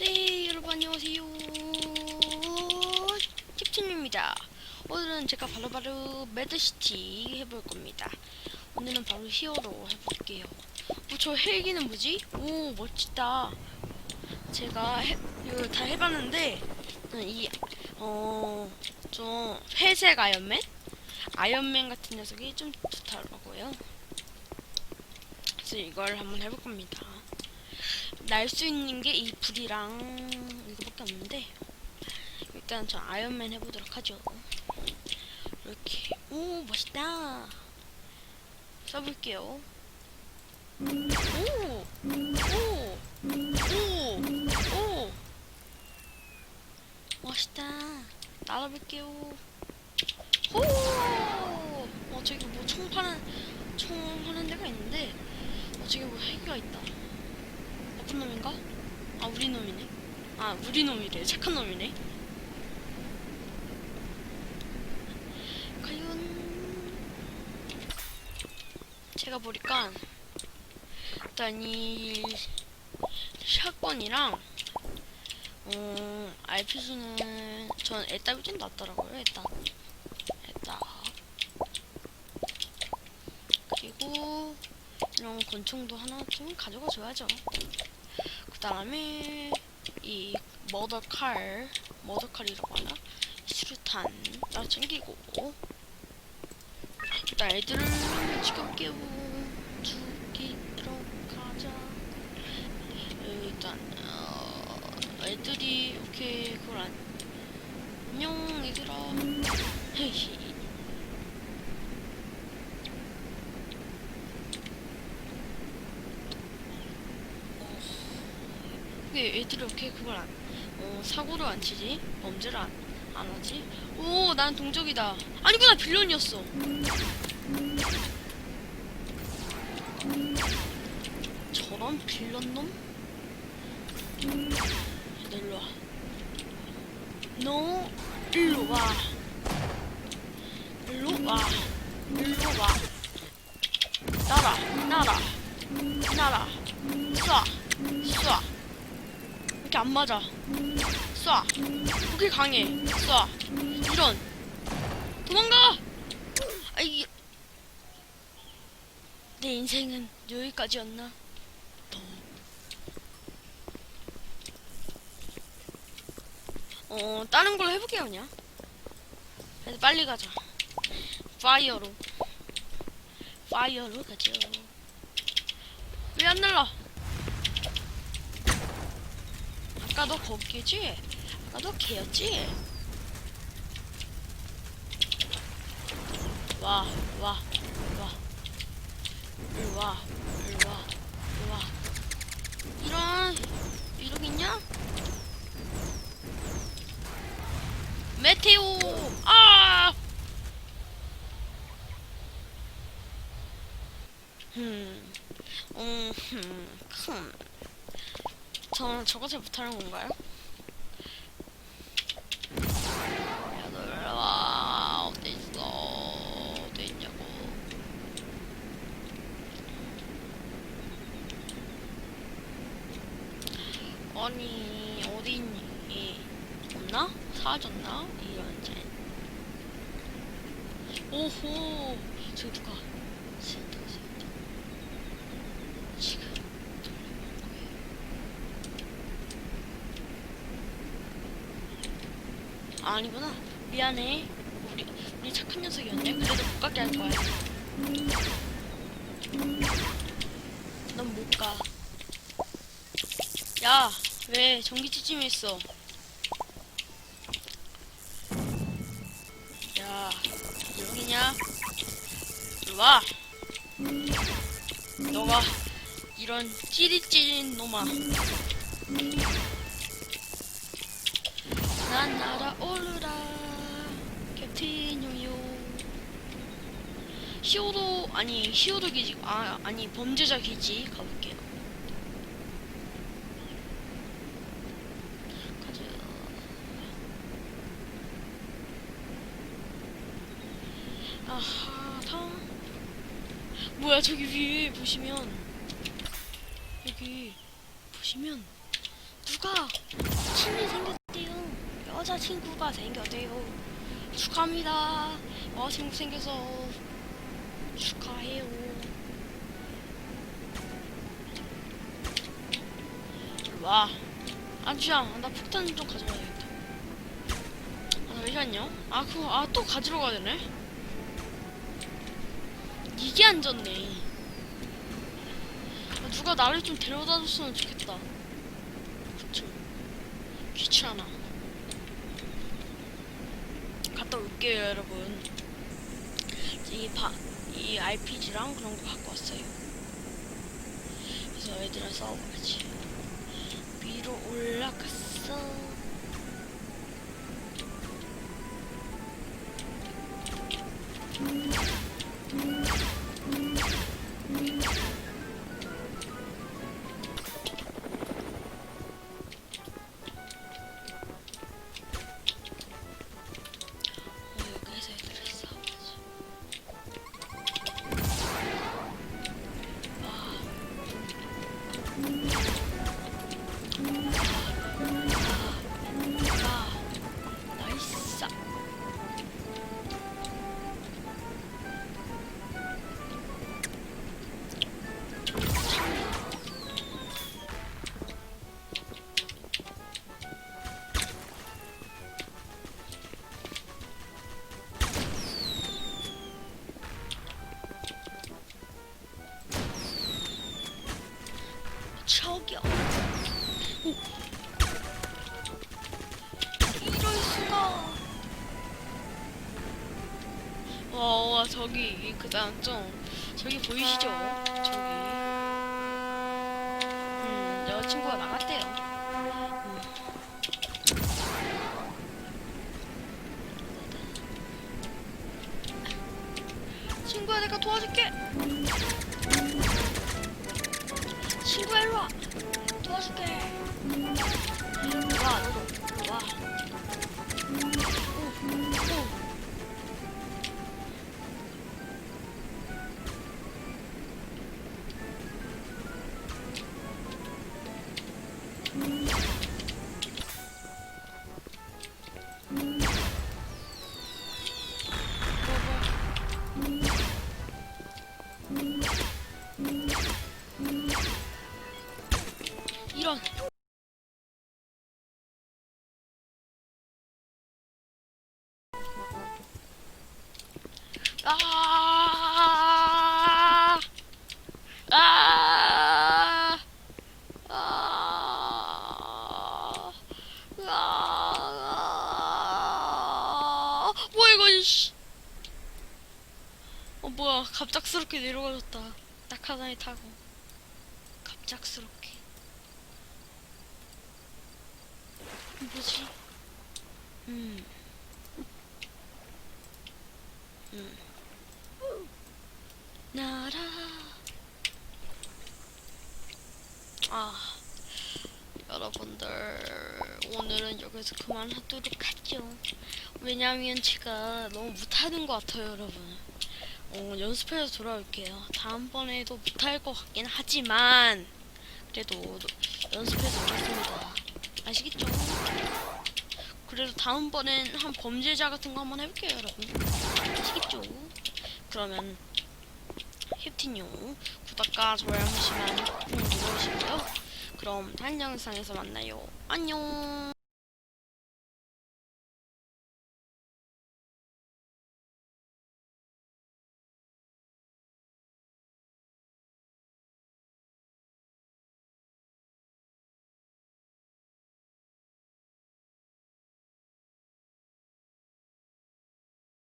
네, 여러분 안녕하세요. 캡틴입니다. 오늘은 제가 바로바로 매드시티 해볼 겁니다. 오늘은 바로 히어로 해볼게요. 어, 저 헬기는 뭐지? 오, 멋지다. 제가 해, 이거 다 해봤는데, 저는 이, 어, 좀 회색 아이언맨? 아이언맨 같은 녀석이 좀 좋더라고요. 그래서 이걸 한번 해볼 겁니다. 날 수 있는 게 이 불이랑 이거밖에 없는데 일단 저 아이언맨 해보도록 하죠. 이렇게. 오 멋있다. 써볼게요. 오 오 오 오. 멋있다. 날아볼게요. 호! 어 저기 뭐 총 파는 총 하는 데가 있는데 어 저기 뭐 헬기가 있다 나쁜 놈인가? 아 우리 놈이네. 아 우리 놈이래. 착한 놈이네. 과연 제가 보니까 일단 이 샷건이랑 어 RPG는 전 애답이 좀 낫더라고요. 일단 그리고 이런 권총도 하나 좀 가져가 줘야죠. 그 다음에 이 머더칼 머더칼이라고 하나? 수류탄 따로 챙기고 일단 애들을 죽여볼게요 죽이러 가자. 어, 일단 어, 애들이 오케이 그걸 안 안녕 얘들아. 헤이 왜 애들이 이렇게 그걸 안, 어, 사고를 안 치지? 범죄를 안, 안 하지? 오, 난 동족이다. 아니구나, 빌런이었어. 저런 빌런 놈? 너 일로 와. 너 일로 와. 안 맞아. 쏴. 그렇게 강해. 쏴. 이런. 도망가! 아이. 내 인생은 여기까지였나? 어, 다른 걸로 해볼게요, 그냥. 그래서 빨리 가자. 파이어로. 파이어로 가죠. 왜 안 날라? 아까 너 거기지? 아까 너 개였지? 와, 와, 와. 일로 와, 일로 와, 일로 와. 이런, 이러고 있냐? 메테오! 아! 흠, 음, 흠, 흠. 저는 잘 못하는 건가요? 얘들아 어디 있어? 어디 있냐고. 아니 어디 있니? 없나? 사라졌나? 이런 젠 오호 저기 누가 진짜 진짜 지금 돌려본 아니구나. 미안해. 우리 우리 착한 녀석이었네. 그래도 못 가게 할 거야. 넌 못 가. 야, 왜 전기 찌짐에 있어? 야, 여기냐? 이리 와. 너가 이런 찌릿찌릿 놈아. 난 날아오르라 캡틴 요요. 히어로 아니 히어로 기지 아 아니 범죄자 기지 가볼게요. 아하 다 뭐야 저기 위에 보시면 여기 보시면 여자친구가 친이 생겼대요. 여자친구가 생겼대요. 축하합니다. 여자친구 생겨서 축하해요. 와. 아, 잠시만. 나 폭탄 좀 가져가야겠다. 아, 잠시만요. 아, 그거, 아, 또 가지러 가야 되네? 이게 안 졌네. 아, 누가 나를 좀 데려다 줬으면 좋겠다. 그쵸. 귀찮아. 갔다 올게요, 여러분. 이 바, 이 RPG랑 그런 거 갖고 왔어요. 그래서 애들이랑 싸워봐야지. 위로 올라갔어. 어, 이럴 수가. 와, 와 저기 그 다음 좀 저기 보이시죠? 저기. 음, 여자친구가 나갔대요. 음. 친구야, 내가 도와줄게. 갑작스럽게 내려가졌다. 낙하산에 타고. 갑작스럽게. 뭐지? 음. 음. 나라. 아. 여러분들, 오늘은 여기서 그만하도록 하죠. 왜냐면 제가 너무 못하는 것 같아요, 여러분. 어, 연습해서 돌아올게요. 다음번에도 못할 것 같긴 하지만, 그래도 연습해서 오겠습니다. 아시겠죠? 그래도 다음번엔 한 범죄자 같은 거 한번 해볼게요, 여러분. 아시겠죠? 그러면 캡틴용 구독과 좋아요 한 번씩만 꼭 눌러주시고요. 그럼 다른 영상에서 만나요. 안녕.